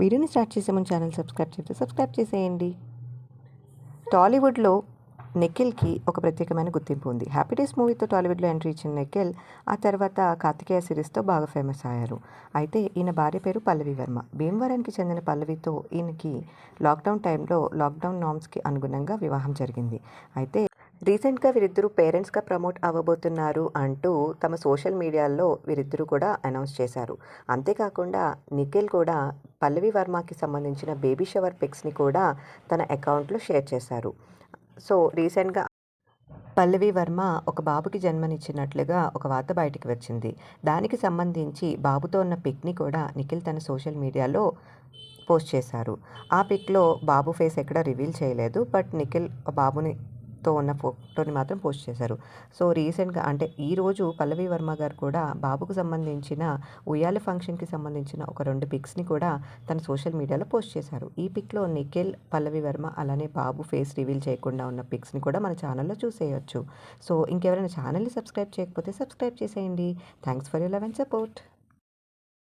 వీడియోని స్టార్ట్ చేసే ముందు ఛానల్ సబ్స్క్రైబ్ చేస్తే సబ్స్క్రైబ్ చేసేయండి. టాలీవుడ్లో నిఖిల్కి ఒక ప్రత్యేకమైన గుర్తింపు ఉంది. హ్యాపీ డేస్ మూవీతో టాలీవుడ్లో ఎంట్రీ ఇచ్చిన నిఖిల్ ఆ తర్వాత కార్తికేయ సిరీస్తో బాగా ఫేమస్ అయ్యారు. అయితే ఈయన భార్య పేరు పల్లవి వర్మ. భీమవరానికి చెందిన పల్లవితో ఈయనకి లాక్డౌన్ టైంలో లాక్డౌన్ నామ్స్కి అనుగుణంగా వివాహం జరిగింది. అయితే రీసెంట్గా వీరిద్దరూ పేరెంట్స్గా ప్రమోట్ అవ్వబోతున్నారు అంటూ తమ సోషల్ మీడియాలో వీరిద్దరూ కూడా అనౌన్స్ చేశారు. అంతేకాకుండా నిఖిల్ కూడా పల్లవి వర్మకి సంబంధించిన బేబీ షవర్ పిక్స్ని కూడా తన అకౌంట్లో షేర్ చేశారు. సో రీసెంట్గా పల్లవి వర్మ ఒక బాబుకి జన్మనిచ్చినట్లుగా ఒక వార్త బయటికి వచ్చింది. దానికి సంబంధించి బాబుతో ఉన్న పిక్ని కూడా నిఖిల్ తన సోషల్ మీడియాలో పోస్ట్ చేశారు. ఆ పిక్లో బాబు ఫేస్ ఎక్కడ రివీల్ చేయలేదు బట్ నిఖిల్ బాబుని తో ఉన్న ఫోటోని మాత్రం పోస్ట్ చేశారు. సో రీసెంట్గా అంటే ఈరోజు పల్లవి వర్మ గారు కూడా బాబుకు సంబంధించిన ఉయ్యాల ఫంక్షన్కి సంబంధించిన ఒక రెండు పిక్స్ని కూడా తన సోషల్ మీడియాలో పోస్ట్ చేశారు. ఈ పిక్లో నిఖిల్ పల్లవి వర్మ అలానే బాబు ఫేస్ రివీల్ చేయకుండా ఉన్న పిక్స్ని కూడా మన ఛానల్లో చూసేయచ్చు. సో ఇంకెవరైనా ఛానల్ని సబ్స్క్రైబ్ చేయకపోతే సబ్స్క్రైబ్ చేసేయండి. Thanks for you love and support.